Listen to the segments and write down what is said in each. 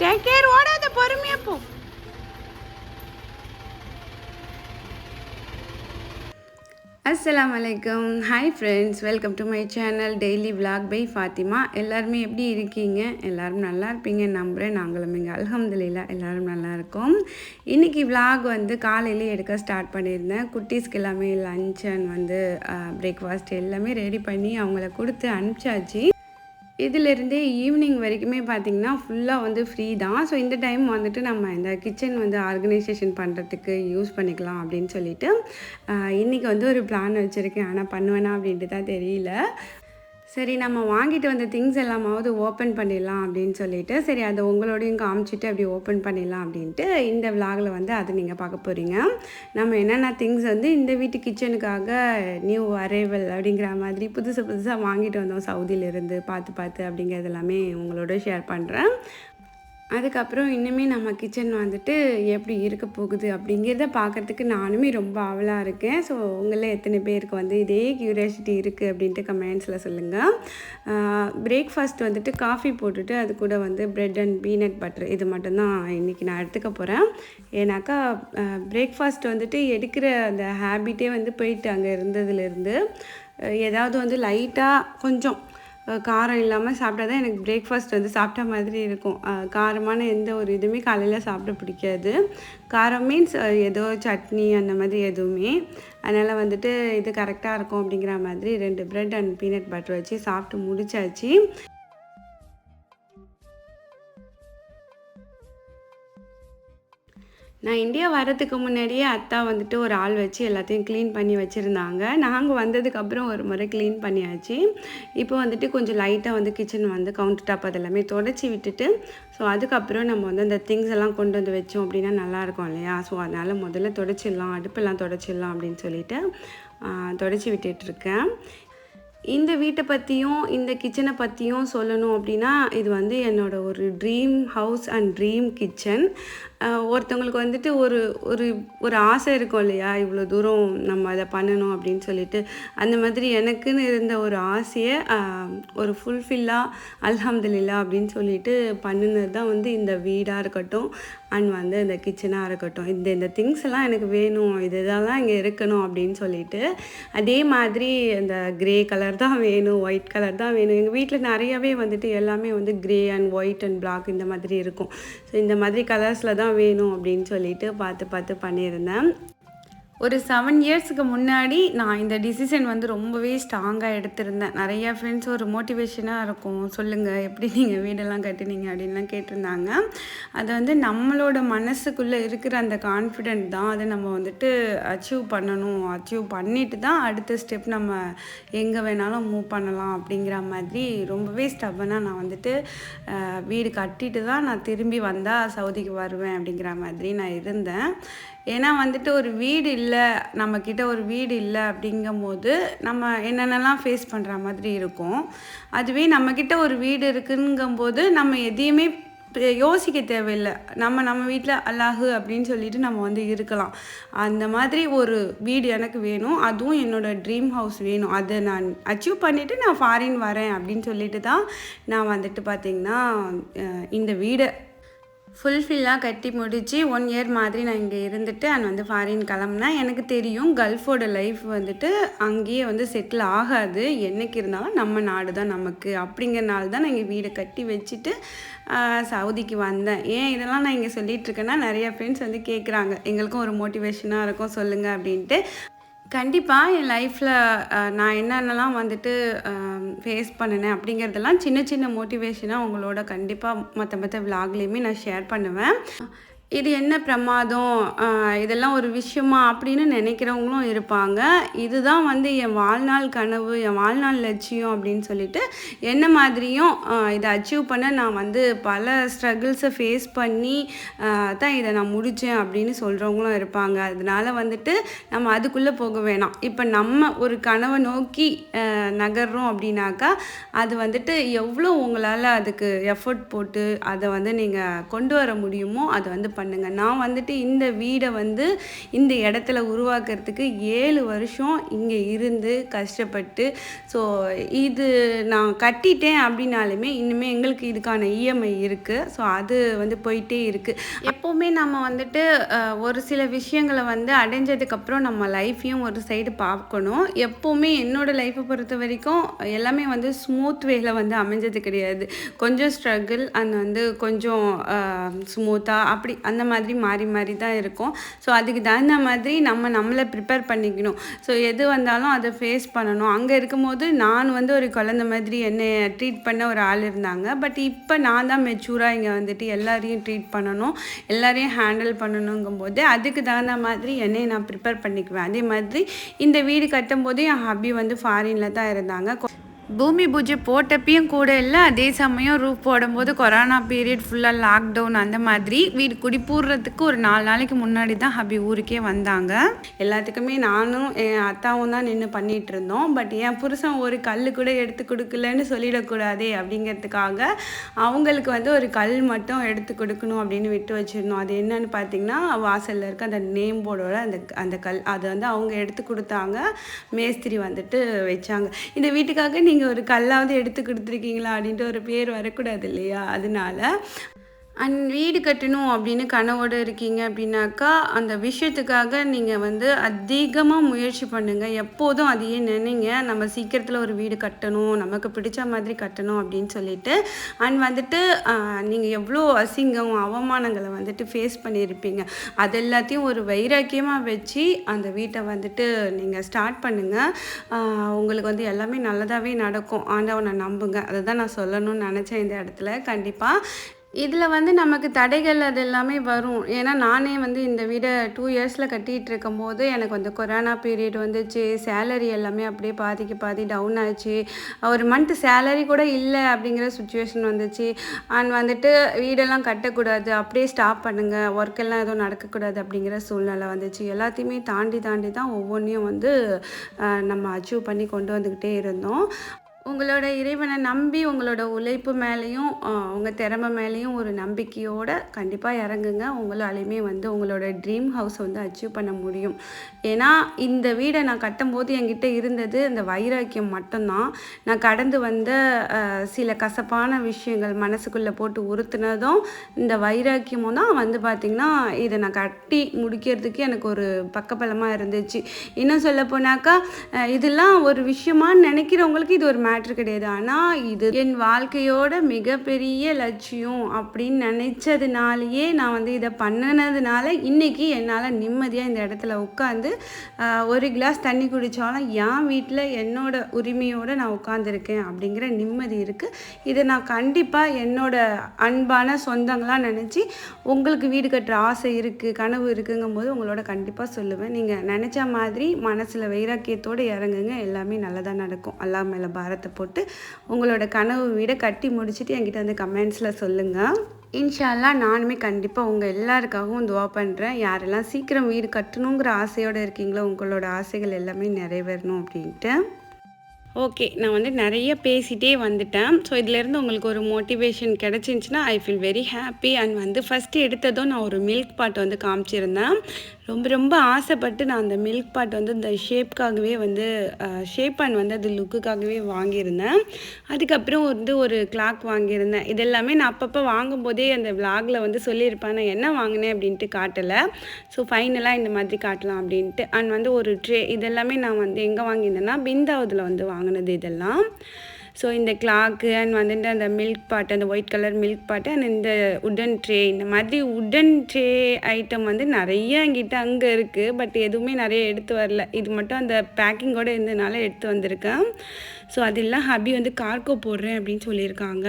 Take care ஓடாத பொறுமையா போ அஸ்லாம் வலைக்கம் hi friends welcome to my channel daily vlog by Fathima எல்லாருமே எப்படி இருக்கீங்க? எல்லோரும் நல்லா இருப்பீங்க நம்புகிறேன் நாங்களும் இங்கே அல்ஹம்துலில்லா எல்லோரும் நல்லா இருக்கோம். இன்றைக்கி vlog வந்து காலையிலே எடுக்க ஸ்டார்ட் பண்ணியிருந்தேன். குட்டீஸ்க்கு எல்லாமே லஞ்ச் அண்ட் வந்து பிரேக்ஃபாஸ்ட் எல்லாமே ரெடி பண்ணி அவங்கள கொடுத்து அனுப்பிச்சாச்சு. இதிலிருந்தே ஈவினிங் வரைக்குமே பார்த்திங்கன்னா ஃபுல்லாக வந்து ஃப்ரீ தான். ஸோ இந்த டைம் வந்துட்டு நம்ம இந்த கிச்சன் வந்து ஆர்கனைசேஷன் பண்ணுறதுக்கு யூஸ் பண்ணிக்கலாம் அப்படின்னு சொல்லிட்டு இன்றைக்கி வந்து ஒரு பிளான் வச்சுருக்கேன். ஆனால் பண்ணுவேனா அப்படின்ட்டு தான் தெரியல. சரி நம்ம வாங்கிட்டு வந்த திங்ஸ் எல்லாமாவது ஓப்பன் பண்ணிடலாம் அப்படின்னு சொல்லிட்டு சரி அதை உங்களோடையும் காமிச்சிட்டு அப்படி ஓப்பன் பண்ணிடலாம் அப்படின்ட்டு இந்த விலாகில் வந்து அதை நீங்கள் பார்க்க போகிறீங்க நம்ம என்னென்ன திங்ஸ் வந்து இந்த வீட்டு கிச்சனுக்காக நியூ அரைவல் அப்படிங்கிற மாதிரி புதுசு புதுசாக வாங்கிட்டு வந்தோம் சவுதியிலேருந்து பார்த்து பார்த்து அப்படிங்கிறது எல்லாமே உங்களோட ஷேர் பண்ணுறேன் அதுக்கப்புறம் இன்னுமே நம்ம கிச்சன் வந்துட்டு எப்படி இருக்க போகுது அப்படிங்கிறத பார்க்கறதுக்கு நானுமே ரொம்ப ஆவலாக இருக்கேன். ஸோ உங்களில் எத்தனை பேருக்கு வந்து இதே க்யூரியாசிட்டி இருக்குது அப்படின்ட்டு கமெண்ட்ஸில் சொல்லுங்கள் பிரேக்ஃபாஸ்ட் வந்துட்டு காஃபி போட்டுட்டு அது கூட வந்து பிரெட் அண்ட் பீனட் பட்டர் இது மட்டும்தான் இன்றைக்கி நான் எடுத்துக்க போகிறேன் ஏன்னாக்கா பிரேக்ஃபாஸ்ட் வந்துட்டு எடுக்கிற அந்த ஹேபிட்டே வந்து போயிட்டு அங்கே இருந்ததுலேருந்து ஏதாவது வந்து லைட்டாக கொஞ்சம் காரம் இல்லாமல் சாப்பிட்டா தான் எனக்கு பிரேக்ஃபாஸ்ட் வந்து சாப்பிட்ட மாதிரி இருக்கும். காரமான எந்த ஒரு இதுவுமே காலையில் சாப்பிட பிடிக்காது. காரம் மீன்ஸ் ஏதோ சட்னி அந்த மாதிரி எதுவுமே. அதனால் வந்துட்டு இது கரெக்டாக இருக்கும் அப்படிங்கிற மாதிரி ரெண்டு ப்ரெட் அண்ட் பீனட் பட்டர் வச்சு சாப்பிட்டு முடிச்சாச்சு. நான் இந்தியா வரதுக்கு முன்னாடியே அத்தா வந்துட்டு ஒரு ஆள் வச்சு எல்லாத்தையும் க்ளீன் பண்ணி வச்சுருந்தாங்க. நாங்கள் வந்ததுக்கப்புறம் ஒரு முறை க்ளீன் பண்ணியாச்சு. இப்போ வந்துட்டு கொஞ்சம் லைட்டாக வந்து கிச்சன் வந்து கவுண்டர் டாப் அதெல்லாமே தொடச்சி விட்டுட்டு ஸோ அதுக்கப்புறம் நம்ம வந்து அந்த திங்ஸ் எல்லாம் கொண்டு வந்து வச்சோம் அப்படின்னா நல்லாயிருக்கும் இல்லையா? ஸோ அதனால் முதல்ல தொடச்சிடலாம் அடுப்பெல்லாம் தொடச்சிடலாம் அப்படின்னு சொல்லிட்டு தொடச்சி விட்டுட்ருக்கேன் இந்த வீட்டை பற்றியும் இந்த கிச்சனை பற்றியும் சொல்லணும் அப்படின்னா இது வந்து என்னோடய ஒரு dream house and dream kitchen ஒருத்தவங்களுக்கு வந்துட்டு ஒரு ஒரு ஒரு ஆசை இருக்கும் இல்லையா? இவ்வளோ தூரம் நம்ம அதை பண்ணணும் அப்படின்னு சொல்லிட்டு. அந்த மாதிரி எனக்குன்னு இருந்த ஒரு ஆசையை ஒரு ஃபுல்ஃபில்லாக அல்ஹம்துல்லா அப்படின்னு சொல்லிட்டு பண்ணினது தான் வந்து இந்த வீடாக இருக்கட்டும் அண்ட் வந்து இந்த கிச்சனாக இருக்கட்டும். இந்த இந்த திங்ஸ் எல்லாம் எனக்கு வேணும் இது இதெல்லாம் இங்கே இருக்கணும் அப்படின்னு சொல்லிட்டு அதே மாதிரி அந்த கிரே கலர் தான் வேணும் ஒயிட் கலர் தான் வேணும். எங்கள் வீட்டில் நிறையவே வந்துட்டு எல்லாமே வந்து grey and white and black இந்த மாதிரி இருக்கும். ஸோ இந்த மாதிரி கலர்ஸில் தான் வேணும் அப்படின்னு சொல்லிட்டு பார்த்து பார்த்து பண்ணியிருந்தேன். ஒரு செவன் இயர்ஸுக்கு முன்னாடி நான் இந்த டிசிஷன் வந்து ரொம்பவே ஸ்ட்ராங்காக எடுத்திருந்தேன். நிறைய ஃப்ரெண்ட்ஸ் ஒரு மோட்டிவேஷனாக இருக்கும். சொல்லுங்கள் எப்படி நீங்கள் வீடெல்லாம் கட்டினீங்க அப்படின்லாம் கேட்டிருந்தாங்க. அது வந்து நம்மளோட மனசுக்குள்ளே இருக்கிற அந்த கான்ஃபிடென்ட் தான் அதை நம்ம வந்துட்டு அச்சீவ் பண்ணணும். அச்சீவ் பண்ணிட்டு தான் அடுத்த ஸ்டெப் நம்ம எங்கே வேணாலும் மூவ் பண்ணலாம் அப்படிங்கிற மாதிரி ரொம்பவே ஸ்டபனாக நான் வந்துட்டு வீடு கட்டிட்டு தான் நான் திரும்பி வந்தால் சவுதிக்கு வருவேன் அப்படிங்கிற மாதிரி நான் இருந்தேன். ஏன்னா வந்துட்டு ஒரு வீடு இல்லை நம்மக்கிட்ட ஒரு வீடு இல்லை அப்படிங்கும்போது நம்ம என்னென்னலாம் ஃபேஸ் பண்ணுற மாதிரி இருக்கும். அதுவே நம்மக்கிட்ட ஒரு வீடு இருக்குங்கும்போது நம்ம எதையுமே யோசிக்க தேவையில்லை. நம்ம நம்ம வீட்டில் அல்லாஹு அப்படின்னு சொல்லிட்டு நம்ம வந்து இருக்கலாம். அந்த மாதிரி ஒரு வீடு எனக்கு வேணும். அதுவும் என்னோடய ட்ரீம் ஹவுஸ் வேணும். அதை நான் அச்சீவ் பண்ணிவிட்டு நான் ஃபாரின் வரேன் அப்படின்னு சொல்லிட்டு தான் நான் வந்துட்டு பார்த்திங்கன்னா இந்த வீடை ஃபுல்ஃபில்லாக கட்டி முடித்து ஒன் இயர் மாதிரி நான் இங்கே இருந்துட்டு அண்ட் வந்து ஃபாரின் கிளம்புனேன் எனக்கு தெரியும் கல்ஃபோட லைஃப் வந்துட்டு அங்கேயே வந்து செட்டில் ஆகாது. என்னைக்கு இருந்தாலும் நம்ம நாடு தான் நமக்கு. அப்படிங்கிறனால தான் நான் இங்கே வீடை கட்டி வச்சுட்டு சவுதிக்கு வந்தேன். ஏன் இதெல்லாம் நான் இங்கே சொல்லிகிட்டு இருக்கேன்னா நிறைய ஃப்ரெண்ட்ஸ் வந்து கேட்குறாங்க எங்களுக்கும் ஒரு மோட்டிவேஷனாக இருக்கும் சொல்லுங்கள் அப்படின்ட்டு. கண்டிப்பாக என் லைஃப்பில் நான் என்னென்னலாம் வந்துட்டு ஃபேஸ் பண்ணினேன் அப்படிங்கிறதெல்லாம் சின்ன சின்ன மோட்டிவேஷனாக உங்களோட கண்டிப்பாக மற்ற மற்ற விலாக்லேயுமே நான் ஷேர் பண்ணுவேன். இது என்ன பிரமாதம்? இதெல்லாம் ஒரு விஷயமா அப்படின்னு நினைக்கிறவங்களும் இருப்பாங்க. இதுதான் வந்து என் வாழ்நாள் கனவு என் வாழ்நாள் லட்சியம் அப்படின்னு சொல்லிட்டு என்ன மாதிரியும் இதை அச்சீவ் பண்ண நான் வந்து பல ஸ்ட்ரகிள்ஸை ஃபேஸ் பண்ணி தான் இதை நான் முடித்தேன் அப்படின்னு சொல்கிறவங்களும் இருப்பாங்க. அதனால வந்துட்டு நம்ம அதுக்குள்ளே போக வேணாம். இப்போ நம்ம ஒரு கனவை நோக்கி நகர்றோம் அப்படின்னாக்கா அது வந்துட்டு எவ்வளோ உங்களால் அதுக்கு எஃபர்ட் போட்டு அதை வந்து நீங்கள் கொண்டு வர முடியுமோ அதை வந்து பண்ணுங்கள் நான் வந்துட்டு இந்த வீடை வந்து இந்த இடத்துல உருவாக்குறதுக்கு ஏழு வருஷம் இங்கே இருந்து கஷ்டப்பட்டு ஸோ இது நான் கட்டிட்டேன் அப்படின்னாலுமே இன்னுமே எங்களுக்கு இதுக்கான இஎம்ஐ இருக்குது ஸோ அது வந்து போயிட்டே இருக்குது எப்போவுமே நம்ம வந்துட்டு ஒரு சில விஷயங்களை வந்து அடைஞ்சதுக்கப்புறம் நம்ம லைஃப்பையும் ஒரு சைடு பார்க்கணும். எப்போவுமே என்னோடய லைஃப்பை பொறுத்த வரைக்கும் எல்லாமே வந்து ஸ்மூத் வேல வந்து அமைஞ்சது கிடையாது. கொஞ்சம் ஸ்ட்ரகிள் அண்ட் வந்து கொஞ்சம் ஸ்மூத்தாக அப்படி அந்த மாதிரி மாறி மாறி தான் இருக்கும். ஸோ அதுக்கு தகுந்த மாதிரி நம்ம நம்மளை ப்ரிப்பேர் பண்ணிக்கணும். ஸோ எது வந்தாலும் அதை ஃபேஸ் பண்ணணும். அங்கே இருக்கும்போது நான் வந்து ஒரு குழந்த மாதிரி என்னை ட்ரீட் பண்ண ஒரு ஆள் இருந்தாங்க. பட் இப்போ நான் தான் மெச்சூராக இங்கே வந்துட்டு எல்லாரையும் ட்ரீட் பண்ணணும். எல்லாரையும் ஹேண்டில் பண்ணணுங்கும்போது அதுக்கு தகுந்த மாதிரி என்னை நான் ப்ரிப்பேர் பண்ணிக்குவேன். அதே மாதிரி இந்த வீடு கட்டும்போது என் ஹபி வந்து ஃபாரினில் தான் இருந்தாங்க. பூமி பூஜை போட்டப்பையும் கூட இல்லை அதே சமயம் ரூப் போடும்போது கொரோனா பீரியட் ஃபுல்லாக லாக்டவுன் அந்த மாதிரி வீடு குடிப்பூடுறதுக்கு ஒரு நாலு நாளைக்கு முன்னாடி தான் ஹபி ஊருக்கே வந்தாங்க. எல்லாத்துக்குமே நானும் என் அத்தாவும் தான் நின்று பண்ணிகிட்டு இருந்தோம். பட் என் புருஷன் ஒரு கல் கூட எடுத்து கொடுக்கலன்னு சொல்லிடக்கூடாதே அப்படிங்கிறதுக்காக அவங்களுக்கு வந்து ஒரு கல் மட்டும் எடுத்து கொடுக்கணும் அப்படின்னு விட்டு வச்சிருந்தோம். அது என்னன்னு பார்த்தீங்கன்னா வாசலில் இருக்க அந்த நேம் போர்டோட அந்த அந்த கல் அதை வந்து அவங்க எடுத்து கொடுத்தாங்க. மேஸ்திரி வந்துட்டு வச்சாங்க. இந்த வீட்டுக்காக நீங்கள் ஒரு கல்லாவது எடுத்து கொடுத்துருக்கீங்களா அப்படின்ட்டு ஒரு பேர் வரக்கூடாது இல்லையா? அதனால அண்ட் வீடு கட்டணும் அப்படின்னு கனவோடு இருக்கீங்க அப்படின்னாக்கா அந்த விஷயத்துக்காக நீங்கள் வந்து அதிகமாக முயற்சி பண்ணுங்கள் எப்போதும் அதையே நினைங்க. நம்ம சீக்கிரத்தில் ஒரு வீடு கட்டணும் நமக்கு பிடிச்ச மாதிரி கட்டணும் அப்படின்னு சொல்லிட்டு அண்ட் வந்துட்டு நீங்கள் எவ்வளோ அசிங்கம் அவமானங்களை வந்துட்டு ஃபேஸ் பண்ணியிருப்பீங்க. அது எல்லாத்தையும் ஒரு வைராக்கியமாக வச்சு அந்த வீட்டை வந்துட்டு நீங்கள் ஸ்டார்ட் பண்ணுங்கள் உங்களுக்கு வந்து எல்லாமே நல்லதாகவே நடக்கும். ஆண்டவனை நம்புங்க. அதை தான் நான் சொல்லணும்னு நினச்சேன் இந்த இடத்துல. கண்டிப்பாக இதில் வந்து நமக்கு தடைகள் அது எல்லாமே வரும். ஏன்னா நானே வந்து இந்த வீடை டூ இயர்ஸில் கட்டிகிட்டு இருக்கும்போது எனக்கு வந்து கொரோனா பீரியட் வந்துச்சு. சேலரி எல்லாமே அப்படியே பாதிக்கு பாதி டவுன் ஆச்சு. ஒரு மந்த் சேலரி கூட இல்லை அப்படிங்கிற சுச்சுவேஷன் வந்துச்சு. அண்ட் வந்துட்டு வீடெல்லாம் கட்டக்கூடாது. அப்படியே ஸ்டாப் பண்ணுங்கள் ஒர்க் எல்லாம் எதுவும் நடக்கக்கூடாது அப்படிங்கிற சூழ்நிலை வந்துச்சு. எல்லாத்தையுமே தாண்டி தாண்டி தான் ஒவ்வொன்றையும் வந்து நம்ம அச்சீவ் பண்ணி கொண்டு வந்துக்கிட்டே இருந்தோம். உங்களோட இறைவனை நம்பி உங்களோட உழைப்பு மேலேயும் உங்கள் திறமை மேலேயும் ஒரு நம்பிக்கையோடு கண்டிப்பாக இறங்குங்க. உங்களாலையுமே வந்து உங்களோட ட்ரீம் ஹவுஸ் வந்து அச்சீவ் பண்ண முடியும். ஏன்னா இந்த வீடை நான் கட்டும்போது என்கிட்ட இருந்தது இந்த வைராக்கியம் மட்டும்தான். நான் கடந்து வந்த சில கசப்பான விஷயங்கள் மனசுக்குள்ளே போட்டு உறுத்துனதும் இந்த வைராக்கியமும் தான் வந்து பார்த்திங்கன்னா இதை நான் கட்டி முடிக்கிறதுக்கு எனக்கு ஒரு பக்கபலமாக இருந்துச்சு. இன்னும் சொல்ல போனாக்கா இதெல்லாம் ஒரு விஷயமான்னு நினைக்கிறவங்களுக்கு இது ஒரு மேட்ரு கிடையாது. ஆனால் இது என் வாழ்க்கையோட மிகப்பெரிய லட்சியம் அப்படின்னு நினச்சதுனாலேயே நான் வந்து இதை பண்ணினதுனால இன்னைக்கு என்னால் நிம்மதியாக இந்த இடத்துல உட்காந்து ஒரு கிளாஸ் தண்ணி குடித்தாலும் என் வீட்டில் என்னோட உரிமையோடு நான் உட்காந்துருக்கேன் அப்படிங்கிற நிம்மதி இருக்குது இதை நான் கண்டிப்பாக என்னோட அன்பான சொந்தங்களாக நினச்சி உங்களுக்கு வீடு கட்டுற ஆசை இருக்குது கனவு இருக்குங்கும் போது உங்களோட கண்டிப்பாக சொல்லுவேன். நீங்கள் நினச்ச மாதிரி மனசில் வைராக்கியத்தோடு இறங்குங்க. எல்லாமே நல்லதாக நடக்கும். அல்லா மேலே பாரத்தை போட்டு உங்களோட கனவு வீடை கட்டி முடிச்சுட்டு என்கிட்ட வந்து கமெண்ட்ஸில் சொல்லுங்கள் இன்ஷால்லா நானுமே கண்டிப்பாக உங்கள் எல்லாருக்காகவும் துவா பண்ணுறேன் யாரெல்லாம் சீக்கிரம் வீடு கட்டணுங்கிற ஆசையோடு இருக்கீங்களோ உங்களோட ஆசைகள் எல்லாமே நிறைவேறணும் அப்படின்ட்டு. ஓகே நான் வந்து நிறைய பேசிகிட்டே வந்துட்டேன். ஸோ இதுலேருந்து உங்களுக்கு ஒரு motivation கிடச்சிருந்துச்சின்னா I feel very happy and வந்து ஃபஸ்ட்டு எடுத்ததும் நான் ஒரு மில்க் பாட் வந்து காமிச்சிருந்தேன். ரொம்ப ரொம்ப ஆசைப்பட்டு நான் அந்த மில்க் பாட் வந்து இந்த ஷேப்காகவே வந்து ஷேப் அண்ட் வந்து அது லுக்குக்காகவே வாங்கியிருந்தேன். அதுக்கப்புறம் வந்து ஒரு கிளாக் வாங்கியிருந்தேன். இதெல்லாமே நான் அப்பப்போ வாங்கும்போதே அந்த விளாகில் வந்து சொல்லியிருப்பேன். நான் என்ன வாங்கினேன் அப்படின்ட்டு காட்டலை. ஸோ ஃபைனலாக இந்த மாதிரி காட்டலாம் அப்படின்ட்டு. அண்ட் வந்து ஒரு ட்ரே இதெல்லாமே நான் வந்து எங்கே வாங்கியிருந்தேன்னா பிந்தாவதில் வந்து வாங்கினது இதெல்லாம். ஸோ இந்த கிளாக்கு அண்ட் வந்துட்டு அந்த மில்க் பாட்டு அந்த white colour milk pot and இந்த உடன் ட்ரே இந்த மாதிரி உடன் ட்ரே ஐட்டம் வந்து நிறைய எங்கிட்ட அங்கே இருக்குது பட் எதுவுமே நிறைய எடுத்து வரல. இது மட்டும் அந்த பேக்கிங்கோடு இருந்ததுனால எடுத்து வந்திருக்கேன். ஸோ அதெல்லாம் ஹபி வந்து கார்கோ போடுறேன் அப்படின்னு சொல்லியிருக்காங்க.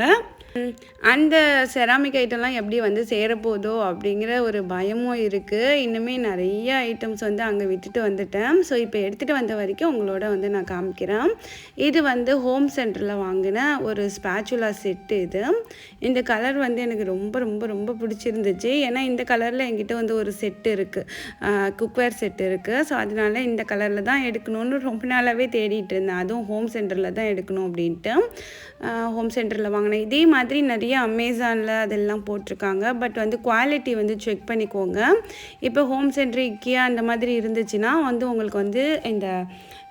அந்த செராமிக் ஐட்டம்லாம் எப்படி வந்து சேரப்போதோ அப்படிங்கிற ஒரு பயமும் இருக்குது இன்னுமே நிறைய ஐட்டம்ஸ் வந்து அங்கே விட்டுட்டு வந்துட்டேன். ஸோ இப்போ எடுத்துகிட்டு வந்த வரைக்கும் உங்களோட வந்து நான் காமிக்கிறேன். இது வந்து ஹோம் சென்டரில் வாங்கின ஒரு ஸ்பேச்சுலா செட்டு இது. இந்த கலர் வந்து எனக்கு ரொம்ப ரொம்ப ரொம்ப பிடிச்சிருந்துச்சு. ஏன்னா இந்த கலரில் என்கிட்ட வந்து ஒரு செட்டு இருக்குது குக்வேர் செட்டு இருக்குது ஸோ அதனால இந்த கலரில் தான் எடுக்கணும்னு ரொம்ப நாளாகவே தேடிட்டு இருந்தேன். அதுவும் ஹோம் சென்டரில் தான் எடுக்கணும் அப்படின்ட்டு. ஹோம் சென்டரில் வாங்கினேன் இதே மாதிரி மாதிரி நிறைய அமேசானில் அதெல்லாம் போட்டிருக்காங்க. பட் வந்து குவாலிட்டி வந்து செக் பண்ணிக்கோங்க. இப்போ ஹோம் சென்டர் இக்கியா அந்த மாதிரி இருந்துச்சுன்னா வந்து உங்களுக்கு வந்து இந்த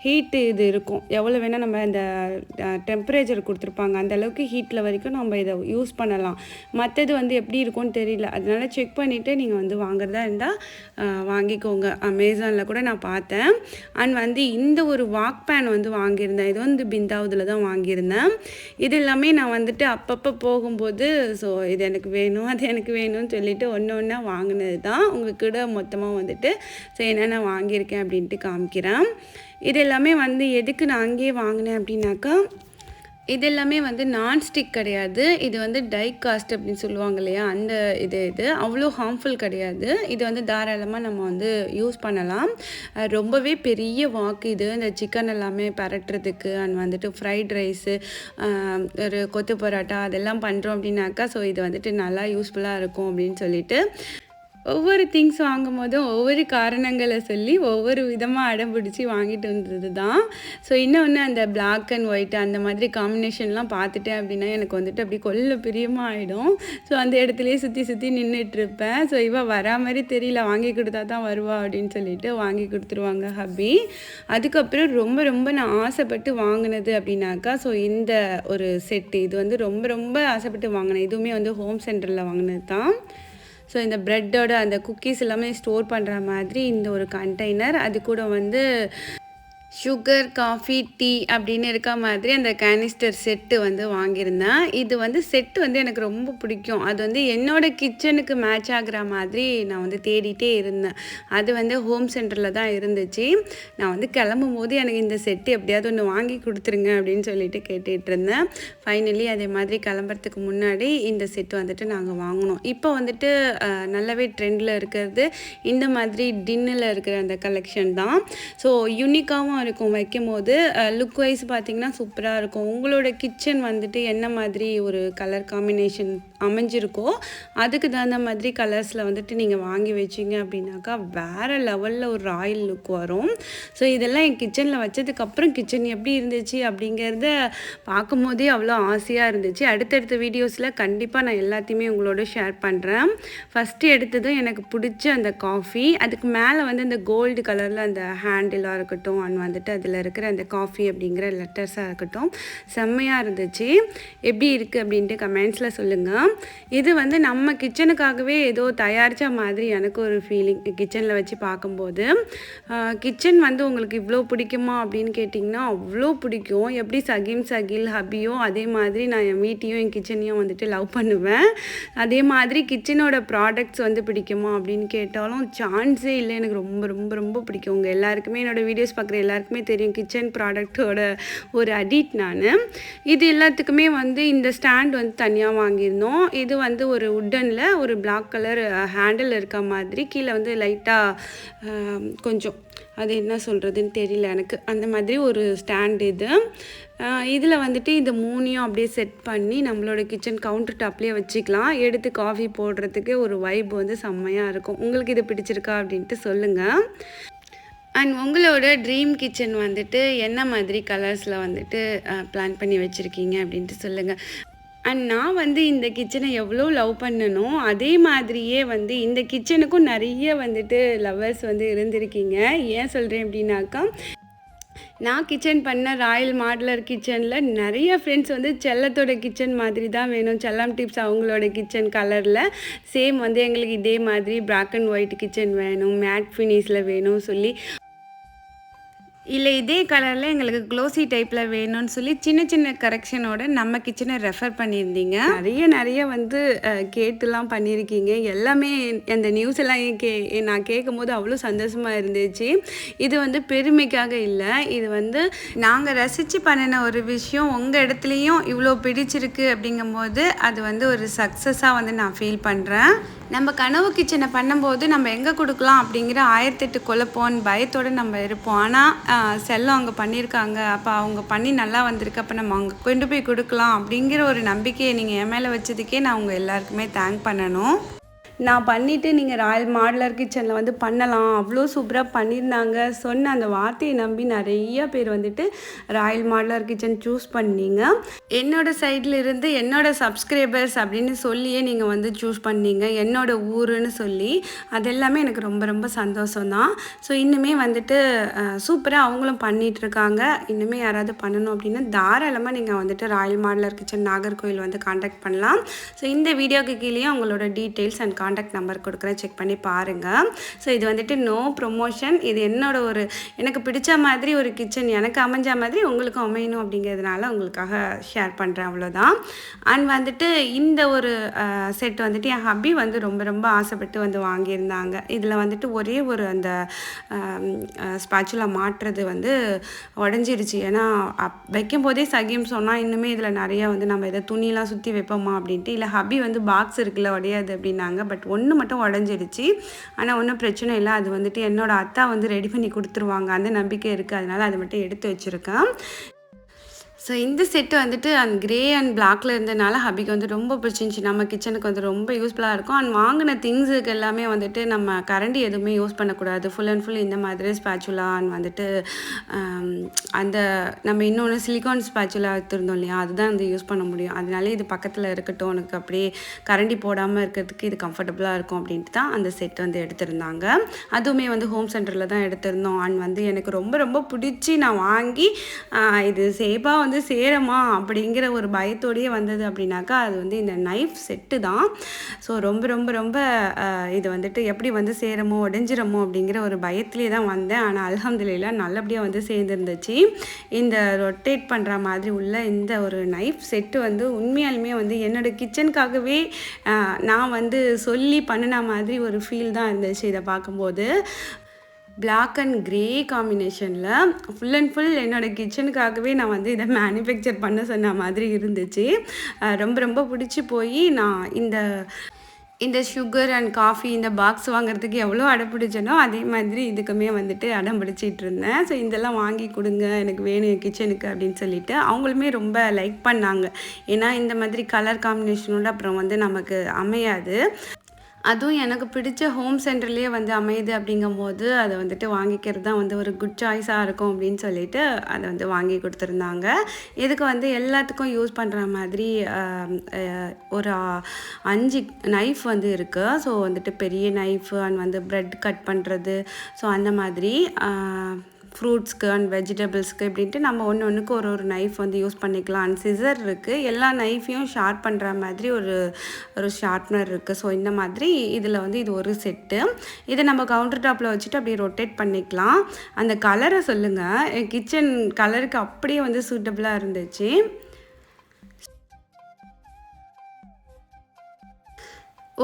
ஹீட்டு இது இருக்கும். எவ்வளோ வேணால் நம்ம இந்த டெம்பரேச்சர் கொடுத்துருப்பாங்க. அந்த அளவுக்கு ஹீட்டில் வரைக்கும் நம்ம இதை யூஸ் பண்ணலாம். மற்றது வந்து எப்படி இருக்கும்னு தெரியல. அதனால செக் பண்ணிவிட்டு நீங்கள் வந்து வாங்குறதா இருந்தால் வாங்கிக்கோங்க. அமேசானில் கூட நான் பார்த்தேன். அண்ட் வந்து இந்த ஒரு வாக் பேன் வந்து வாங்கியிருந்தேன். இது வந்து பிந்தாவதில் தான் வாங்கியிருந்தேன். இது எல்லாமே நான் வந்துட்டு அப்பப்போ போகும்போது ஸோ இது எனக்கு வேணும் அது எனக்கு வேணும்னு சொல்லிட்டு ஒன்று ஒன்றா வாங்கினது தான் உங்கள் கூட மொத்தமாக வந்துட்டு ஸோ என்னென்ன வாங்கியிருக்கேன்? அப்படின்ட்டு காமிக்கிறேன். இது எல்லாமே வந்து எதுக்கு நான் அங்கேயே வாங்கினேன் அப்படின்னாக்கா இது எல்லாமே வந்து நான்ஸ்டிக் கிடையாது. இது வந்து டை காஸ்ட் அப்படின்னு சொல்லுவாங்க இல்லையா? அந்த இது இது அவ்வளோ ஹார்ம்ஃபுல் கிடையாது. இது வந்து தாராளமாக நம்ம வந்து யூஸ் பண்ணலாம். ரொம்பவே பெரிய வாக்கு இது. இந்த சிக்கன் எல்லாமே பரட்டுறதுக்கு அண்ட் வந்துட்டு ஃப்ரைட் ரைஸு ஒரு கொத்து பரோட்டா அதெல்லாம் பண்ணுறோம் அப்படின்னாக்கா ஸோ இது வந்துட்டு நல்லா யூஸ்ஃபுல்லாக இருக்கும் அப்படின்னு சொல்லிட்டு ஒவ்வொரு திங்ஸ் வாங்கும் போதும் ஒவ்வொரு காரணங்களை சொல்லி ஒவ்வொரு விதமாக அடம் பிடிச்சி வாங்கிட்டு வந்தது தான் ஸோ இன்னொன்று அந்த பிளாக் அண்ட் ஒயிட் அந்த மாதிரி காம்பினேஷன்லாம் பார்த்துட்டேன் அப்படின்னா எனக்கு வந்துட்டு அப்படி கொல்ல பிரியமாக ஆகிடும் ஸோ அந்த இடத்துலையே சுற்றி சுற்றி நின்றுட்டுருப்பேன் ஸோ இவள் வரா மாதிரி தெரியல வாங்கி கொடுத்தா தான் வருவா அப்படின்னு சொல்லிட்டு வாங்கி கொடுத்துருவாங்க ஹப்பி அதுக்கப்புறம் ரொம்ப ரொம்ப நான் ஆசைப்பட்டு வாங்கினது அப்படின்னாக்கா ஸோ இந்த ஒரு செட்டு இது வந்து ரொம்ப ரொம்ப ஆசைப்பட்டு வாங்கினேன். இதுவுமே வந்து ஹோம் சென்டரில் வாங்கினது தான் ஸோ இந்த ப்ரெட்டோட அந்த குக்கீஸ் எல்லாமே ஸ்டோர் பண்ணுற மாதிரி இந்த ஒரு கண்டெய்னர் அது கூட வந்து சுகர் காஃபி டீ அப்படின்னு இருக்க மாதிரி அந்த கேனிஸ்டர் செட்டு வந்து வாங்கியிருந்தேன். இது வந்து செட்டு வந்து எனக்கு ரொம்ப பிடிக்கும். அது வந்து என்னோட கிச்சனுக்கு மேட்ச் ஆகிற மாதிரி நான் வந்து தேடிட்டே இருந்தேன். அது வந்து ஹோம் சென்டரில் தான் இருந்துச்சு. நான் வந்து கிளம்பும் போது எனக்கு இந்த செட்டு எப்படியாவது ஒன்று வாங்கி கொடுத்துருங்க அப்படின்னு சொல்லிட்டு கேட்டுட்டு இருந்தேன். ஃபைனலி அதே மாதிரி கிளம்புறதுக்கு முன்னாடி இந்த செட்டு வந்துட்டு நாங்கள் வாங்கினோம். இப்போ வந்துட்டு நல்லாவே ட்ரெண்டில் இருக்கிறது இந்த மாதிரி டின்னில் இருக்கிற அந்த கலெக்ஷன் தான். ஸோ யூனிக்காகவும் இருக்கும் வைக்கும் போது லுக் வைஸ் பார்த்தீங்கன்னா சூப்பராக இருக்கும். உங்களோட கிச்சன் வந்துட்டு என்ன மாதிரி ஒரு கலர் காம்பினேஷன் அமைஞ்சிருக்கோ அதுக்கு தகுந்த மாதிரி கலர்ஸில் வந்துட்டு நீங்கள் வாங்கி வச்சிங்க அப்படின்னாக்கா வேறு லெவலில் ஒரு ராயல் லுக் வரும். ஸோ இதெல்லாம் என் கிச்சனில் வச்சதுக்கப்புறம் கிச்சன் எப்படி இருந்துச்சு அப்படிங்கிறத பார்க்கும்போதே அவ்வளோ ஆசையாக இருந்துச்சு. அடுத்தடுத்த வீடியோஸில் கண்டிப்பாக நான் எல்லாத்தையுமே உங்களோட ஷேர் பண்ணுறேன் ஃபஸ்ட்டு எடுத்ததும் எனக்கு பிடிச்ச அந்த காஃபி அதுக்கு மேலே வந்து அந்த கோல்டு கலரில் அந்த ஹேண்டிலாக இருக்கட்டும் அண்ட் வந்துட்டு அதில் இருக்கிற அந்த காஃபி அப்படிங்கிற லெட்டர்ஸாக இருக்கட்டும். செம்மையாக இருந்துச்சு. எப்படி இருக்குது அப்படின்ட்டு கமெண்ட்ஸில் சொல்லுங்கள் இது வந்து நம்ம கிச்சனுக்காகவே ஏதோ தயாரித்த மாதிரி எனக்கு ஒரு ஃபீலிங் கிச்சனில் வச்சு பார்க்கும்போது கிச்சன் வந்து உங்களுக்கு இவ்வளோ பிடிக்குமா அப்படின்னு கேட்டிங்கன்னா அவ்வளோ பிடிக்கும். எப்படி சகிம் சகில் ஹபியோ அதே மாதிரி நான் என் வீட்டையும் என் கிச்சனையும் வந்துட்டு லவ் பண்ணுவேன். அதே மாதிரி கிச்சனோட ப்ராடக்ட்ஸ் வந்து பிடிக்குமா அப்படின்னு கேட்டாலும் சான்ஸே இல்லை. எனக்கு ரொம்ப ரொம்ப ரொம்ப பிடிக்கும். உங்கள் எல்லாருக்குமே என்னோடய வீடியோஸ் பார்க்குற எல்லாரும் எல்லாருக்குமே தெரியும். கிச்சன் ப்ராடக்டோட ஒரு அடிட் நான். இது எல்லாத்துக்குமே வந்து இந்த ஸ்டாண்ட் வந்து தனியாக வாங்கியிருந்தோம். இது வந்து ஒரு உட்டனில் ஒரு பிளாக் கலர் ஹேண்டில் இருக்க மாதிரி கீழே வந்து லைட்டாக கொஞ்சம். அது என்ன சொல்கிறதுன்னு தெரியல எனக்கு. அந்த மாதிரி ஒரு ஸ்டாண்ட் இது. இதில் வந்துட்டு இந்த மூணையும் அப்படியே செட் பண்ணி நம்மளோட கிச்சன் கவுண்டர் டாப்லேயே வச்சுக்கலாம். எடுத்து காஃபி போடுறதுக்கு ஒரு வைப் வந்து செம்மையாக இருக்கும். உங்களுக்கு இது பிடிச்சிருக்கா அப்படின்ட்டு சொல்லுங்கள் அண்ட் உங்களோட ட்ரீம் கிச்சன் வந்துட்டு என்ன மாதிரி கலர்ஸில் வந்துட்டு பிளான் பண்ணி வச்சுருக்கீங்க அப்படின்ட்டு சொல்லுங்கள் அண்ட் நான் வந்து இந்த கிச்சனை எவ்வளோ லவ் பண்ணனோ அதே மாதிரியே வந்து இந்த கிச்சனுக்கும் நிறைய வந்துட்டு லவ்வர்ஸ் வந்து இருந்திருக்கீங்க. ஏன் சொல்கிறேன் அப்படின்னாக்கா நான் கிச்சன் பண்ண ராயல் மாடலர் கிச்சனில் நிறைய ஃப்ரெண்ட்ஸ் வந்து செல்லத்தோட கிச்சன் மாதிரி தான் வேணும். செல்லம் டிப்ஸ் அவங்களோட கிச்சன் கலரில் சேம் வந்து எங்களுக்கு இதே மாதிரி பிளாக் அண்ட் ஒயிட் கிச்சன் வேணும். மேட் ஃபினிஷில் வேணும் சொல்லி இல்லை இதே கலரில் எங்களுக்கு க்ளோசி டைப்பில் வேணும்னு சொல்லி சின்ன சின்ன கரெக்ஷனோட நம்ம கிச்சனை ரெஃபர் பண்ணியிருந்தீங்க. நிறைய நிறைய வந்து கேட்டுலாம் பண்ணியிருக்கீங்க. எல்லாமே அந்த நியூஸ் எல்லாம் கே நான் கேட்கும் போது அவ்வளோ சந்தோஷமாக இருந்துச்சு. இது வந்து பெருமைக்காக இல்லை. இது வந்து நாங்கள் ரசித்து பண்ணின ஒரு விஷயம். உங்கள் இடத்துலையும் இவ்வளோ பிடிச்சிருக்கு அப்படிங்கும்போது அது வந்து ஒரு சக்ஸஸாக வந்து நான் ஃபீல் பண்ணுறேன் நம்ம கனவு கிச்சனை பண்ணும்போது நம்ம எங்கே கொடுக்கலாம் அப்படிங்கிற ஆயிரத்தெட்டு குழப்பம்னு பயத்தோடு நம்ம இருப்போம். ஆனால் செல்லம் அவங்க பண்ணியிருக்காங்க. அப்போ அவங்க பண்ணி நல்லா வந்திருக்கு. அப்போ நம்ம அங்கே கொண்டு போய் கொடுக்கலாம் அப்படிங்கிற ஒரு நம்பிக்கையை நீங்கள் என் மேலே வச்சதுக்கே நான் உங்கள் எல்லாருக்குமே தேங்க் பண்ணணும். நான் பண்ணிவிட்டு நீங்கள் ராயல் மாடலர் கிச்சனில் வந்து பண்ணலாம். அவ்வளோ சூப்பராக பண்ணியிருந்தாங்க சொன்ன அந்த வார்த்தையை நம்பி நிறைய பேர் வந்துட்டு ராயல் மாடலர் கிச்சன் சூஸ் பண்ணீங்க. என்னோட சைடில் இருந்து என்னோட சப்ஸ்கிரைபர்ஸ் அப்படின்னு சொல்லியே நீங்கள் வந்து சூஸ் பண்ணீங்க. என்னோட ஊருன்னு சொல்லி. அதெல்லாமே எனக்கு ரொம்ப ரொம்ப சந்தோஷம் தான் ஸோ இன்னுமே வந்துட்டு சூப்பராக அவங்களும் பண்ணிகிட்ருக்காங்க இருக்காங்க இன்னுமே யாராவது பண்ணணும் அப்படின்னா தாராளமாக நீங்கள் வந்துட்டு ராயல் மாடலர் கிச்சன் நாகர்கோவில் வந்து காண்டாக்ட் பண்ணலாம். ஸோ இந்த வீடியோக்கு கீழேயே உங்களோட டீட்டெயில்ஸ் அண்ட் காண்டாக்ட் நம்பர் கொடுக்குறேன். செக் பண்ணி பாருங்கள் ஸோ இது வந்துட்டு நோ ப்ரொமோஷன் இது என்னோட ஒரு எனக்கு பிடிச்ச மாதிரி ஒரு கிச்சன் எனக்கு அமைஞ்ச மாதிரி உங்களுக்கும் அமையணும் அப்படிங்கிறதுனால உங்களுக்காக ஷேர் பண்ணுறேன் அவ்வளோதான் அண்ட் வந்துட்டு இந்த ஒரு செட் வந்துட்டு என் ஹப்பி வந்து ரொம்ப ரொம்ப ஆசைப்பட்டு வந்து வாங்கியிருந்தாங்க. இதில் வந்துட்டு ஒரே ஒரு அந்த ஸ்பாச்சுலா மாட்டுறது வந்து உடஞ்சிருச்சு. ஏன்னா அப் வைக்கும் போதே சகியம் சொன்னால் இன்னுமே இதில் நிறையா வந்து நம்ம இதை துணியெலாம் சுற்றி வைப்போமா அப்படின்ட்டு. இல்லை ஹப்பி வந்து பாக்ஸ் இருக்குல்ல உடையாது அப்படின்னாங்க. பட் ஒன்று மட்டும் உடஞ்சிடுச்சு ஆனால் ஒன்றும் பிரச்சனை இல்லை. அது வந்துட்டு என்னோடய அத்தா வந்து ரெடி பண்ணி கொடுத்துருவாங்க. அந்த நம்பிக்கை இருக்குது அதனால் அதை மட்டும் எடுத்து வச்சுருக்கேன். ஸோ இந்த செட்டு வந்துட்டு அந்த கிரே அண்ட் பிளாக்ல இருந்தனால ஹபிக்கு வந்து ரொம்ப பிடிச்சிருந்துச்சி. நம்ம கிச்சனுக்கு வந்து ரொம்ப யூஸ்ஃபுல்லாக இருக்கும். அண்ட் வாங்கின திங்ஸுக்கு எல்லாமே வந்துட்டு நம்ம கரண்டி எதுவுமே யூஸ் பண்ணக்கூடாது. ஃபுல் அண்ட் ஃபுல் இந்த மாதிரி ஸ்பேச்சுலா அண்ட் வந்துட்டு um, அந்த நம்ம இன்னொன்று சிலிகான் ஸ்பேச்சுலா எடுத்துருந்தோம் இல்லையா? அதுதான் வந்து யூஸ் பண்ண முடியும். அதனால இது பக்கத்தில் இருக்கட்டும். உனக்கு அப்படியே கரண்டி போடாமல் இருக்கிறதுக்கு இது கம்ஃபர்டபுளாக இருக்கும் அப்படின்ட்டு தான் அந்த செட் வந்து எடுத்திருந்தாங்க. அதுவுமே வந்து ஹோம் சென்டரில் தான் எடுத்திருந்தோம். அண்ட் வந்து எனக்கு ரொம்ப ரொம்ப பிடிச்சி நான் வாங்கி இது சேஃபாக வந்து சேரமா அப்படிங்கிற ஒரு பயத்தோடயே வந்தது அப்படின்னாக்கா அது வந்து இந்த நைஃப் செட்டு தான். ஸோ ரொம்ப ரொம்ப ரொம்ப இது வந்துட்டு எப்படி வந்து சேரமோ உடஞ்சிரமோ அப்படிங்கிற ஒரு பயத்திலே தான் வந்தேன். ஆனால் அல்ஹம்துலில்லாஹ் நல்லபடியாக வந்து சேர்ந்துருந்துச்சு. இந்த ரொட்டேட் பண்ணுற மாதிரி உள்ள இந்த ஒரு நைஃப் செட்டு வந்து உண்மையாலுமே வந்து என்னோடய கிச்சனுக்காகவே நான் வந்து சொல்லி பண்ணின மாதிரி ஒரு ஃபீல் தான் இருந்துச்சு இதை பார்க்கும்போது. பிளாக் அண்ட் கிரே காம்பினேஷனில் ஃபுல் அண்ட் ஃபுல் என்னோடய கிச்சனுக்காகவே நான் வந்து இதை மேனுஃபேக்சர் பண்ண சொன்ன மாதிரி இருந்துச்சு. ரொம்ப ரொம்ப பிடிச்சி போய் நான் இந்த இந்த சுகர் அண்ட் காஃபி இந்த பாக்ஸ் வாங்குறதுக்கு எவ்வளோ அடம்பிடிச்சனோ அதே மாதிரி இதுக்குமே வந்துட்டு அடம் பிடிச்சிட்டு இருந்தேன். ஸோ இதெல்லாம் வாங்கி கொடுங்க எனக்கு வேணும் கிச்சனுக்கு அப்படின்னு சொல்லிட்டு அவங்களுமே ரொம்ப லைக் பண்ணாங்க. ஏன்னா இந்த மாதிரி கலர் காம்பினேஷனோட அப்புறம் வந்து நமக்கு அமையாது. அதுவும் எனக்கு பிடிச்ச ஹோம் சென்டர்லேயே வந்து அமையுது அப்படிங்கும்போது அதை வந்துட்டு வாங்கிக்கிறது தான் வந்து ஒரு குட் சாய்ஸாக இருக்கும் அப்படின்னு சொல்லிட்டு அதை வந்து வாங்கி கொடுத்துருந்தாங்க. இதுக்கு வந்து எல்லாத்துக்கும் யூஸ் பண்ணுற மாதிரி ஒரு அஞ்சு நைஃப் வந்து இருக்குது ஸோ வந்துட்டு பெரிய நைஃப் அண்ட் வந்து ப்ரெட் கட் பண்ணுறது ஸோ அந்த மாதிரி ஃப்ரூட்ஸ்க்கு அண்ட் வெஜிடபிள்ஸ்க்கு இப்படின்ட்டு நம்ம ஒன்று ஒன்றுக்கு ஒரு ஒரு நைஃப் வந்து யூஸ் பண்ணிக்கலாம். அண்ட் சிசர் இருக்குது எல்லா நைஃபையும் ஷார்ப் பண்ணுற மாதிரி ஒரு ஒரு ஷார்ப்னர் இருக்குது ஸோ இந்த மாதிரி இதில் வந்து இது ஒரு செட்டு இதை நம்ம கவுண்டர் டாப்பில் வச்சுட்டு அப்படியே ரொட்டேட் பண்ணிக்கலாம். அந்த கலரை சொல்லுங்கள் கிச்சன் கலருக்கு அப்படியே வந்து சூட்டபுளாக இருந்துச்சு.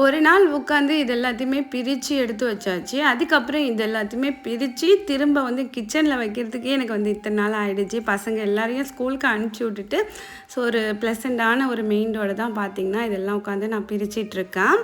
ஒரு நாள் உட்காந்து இது எல்லாத்தையுமே பிரித்து எடுத்து வச்சாச்சு. அதுக்கப்புறம் இது எல்லாத்தையுமே பிரித்து திரும்ப வந்து கிச்சனில் வைக்கிறதுக்கே எனக்கு வந்து இத்தனை நாள் ஆகிடுச்சு பசங்க எல்லாரையும் ஸ்கூலுக்கு அனுப்பிச்சி விட்டுட்டு ஸோ ஒரு ப்ளசண்ட்டான ஒரு மெயின்டோட தான் பார்த்தீங்கன்னா இதெல்லாம் உட்காந்து நான் பிரிச்சிட்ருக்கேன்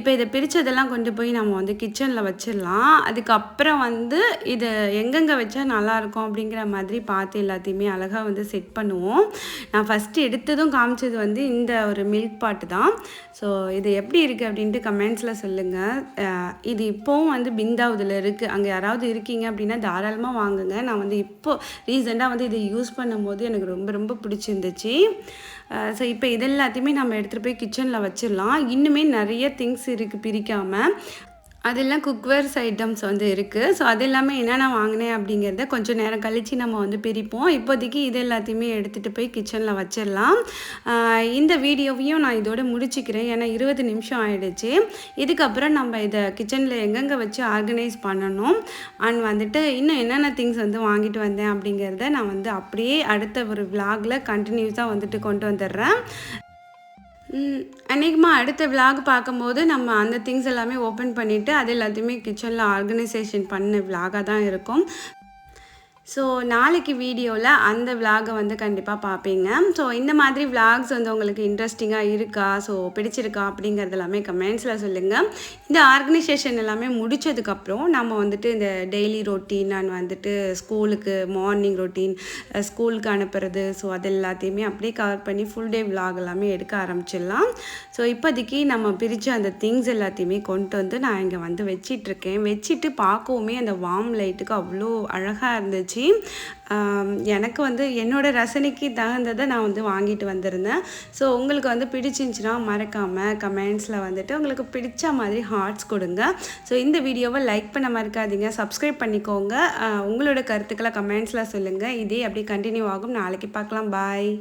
இப்போ இதை பிரித்ததெல்லாம் கொண்டு போய் நம்ம வந்து கிச்சனில் வச்சிடலாம். அதுக்கப்புறம் வந்து இதை எங்கெங்கே வச்சா நல்லாயிருக்கும் அப்படிங்கிற மாதிரி பார்த்து எல்லாத்தையுமே அழகாக வந்து செட் பண்ணுவோம். நான் ஃபஸ்ட்டு எடுத்ததும் காமிச்சது வந்து இந்த ஒரு மில்க் பாட்டு தான். ஸோ இது எப்படி இருக்குது அப்படின்ட்டு கமெண்ட்ஸில் சொல்லுங்கள் இது இப்போவும் வந்து பிந்தாவதில் இருக்குது அங்கே யாராவது இருக்கீங்க அப்படின்னா தாராளமாக வாங்குங்க. நான் வந்து இப்போது ரீசெண்டாக வந்து இதை யூஸ் பண்ணும்போது எனக்கு ரொம்ப ரொம்ப பிடிச்சிருந்துச்சு. ஸோ இப்போ இது எல்லாத்தையுமே நம்ம எடுத்துகிட்டு போய் கிச்சனில் வச்சிடலாம். இன்னுமே நிறைய திங்ஸ் இருக்குது பிரிக்காமல் அதெல்லாம் குக்வேர்ஸ் ஐட்டம்ஸ் வந்து இருக்குது ஸோ அது எல்லாமே என்னென்ன வாங்கினேன் அப்படிங்கிறத கொஞ்சம் நேரம் கழித்து நம்ம வந்து பிரிப்போம். இப்போதைக்கு இது எல்லாத்தையுமே எடுத்துகிட்டு போய் கிச்சனில் வச்சிடலாம். இந்த வீடியோவையும் நான் இதோட முடிச்சுக்கிறேன். ஏன்னா இருபது நிமிஷம் ஆயிடுச்சு. இதுக்கப்புறம் நம்ம இதை கிச்சனில் எங்கெங்கே வச்சு ஆர்கனைஸ் பண்ணணும்? அண்ட் வந்துட்டு இன்னும் என்னென்ன திங்ஸ் வந்து வாங்கிட்டு வந்தேன் அப்படிங்கிறத நான் வந்து அப்படியே அடுத்த ஒரு விலாகில் கண்டினியூஸாக வந்துட்டு கொண்டு வந்துடுறேன். அநேகமாக அடுத்த விலாக் பார்க்கும்போது நம்ம அந்த திங்ஸ் எல்லாமே ஓப்பன் பண்ணிவிட்டு அது எல்லாத்தையுமே கிச்சனில் ஆர்கனைசேஷன் பண்ண விலாகாக தான் இருக்கும். ஸோ நாளைக்கு வீடியோவில் அந்த விலாகை வந்து கண்டிப்பாக பார்ப்பீங்க ஸோ இந்த மாதிரி விலாக்ஸ் வந்து உங்களுக்கு இன்ட்ரெஸ்டிங்காக இருக்கா? ஸோ பிடிச்சிருக்கா? அப்படிங்கிறது எல்லாமே கமெண்ட்ஸில் சொல்லுங்கள் இந்த ஆர்கனைசேஷன் எல்லாமே முடித்ததுக்கப்புறம் நம்ம வந்துட்டு இந்த டெய்லி ரொட்டீன் நான் வந்துட்டு ஸ்கூலுக்கு மார்னிங் ரொட்டீன் ஸ்கூலுக்கு அனுப்புறது. ஸோ அது எல்லாத்தையுமே அப்படியே கவர் பண்ணி ஃபுல் டே விலாக் எல்லாமே எடுக்க ஆரம்பிச்சிடலாம். ஸோ இப்போதைக்கு நம்ம பிரித்த அந்த திங்ஸ் எல்லாத்தையுமே கொண்டு வந்து நான் இங்கே வந்து வச்சிட்ருக்கேன் வச்சுட்டு பார்க்கவுமே அந்த வார்ம் லைட்டுக்கு அவ்வளோ அழகாக இருந்துச்சு. எனக்கு வந்து என்னோடய ரசனைக்கு தகுந்ததை நான் வந்து வாங்கிட்டு வந்திருந்தேன். ஸோ உங்களுக்கு வந்து பிடிச்சிருந்துச்சின்னா மறக்காமல் கமெண்ட்ஸில் வந்துட்டு உங்களுக்கு பிடிச்ச மாதிரி ஹார்ட்ஸ் கொடுங்க. ஸோ இந்த வீடியோவை லைக் பண்ண மறக்காதீங்க. சப்ஸ்கிரைப் பண்ணிக்கோங்க. உங்களோட கருத்துக்களை கமெண்ட்ஸில் சொல்லுங்கள் இதே அப்படி கண்டினியூ ஆகும். நாளைக்கு பார்க்கலாம். பாய்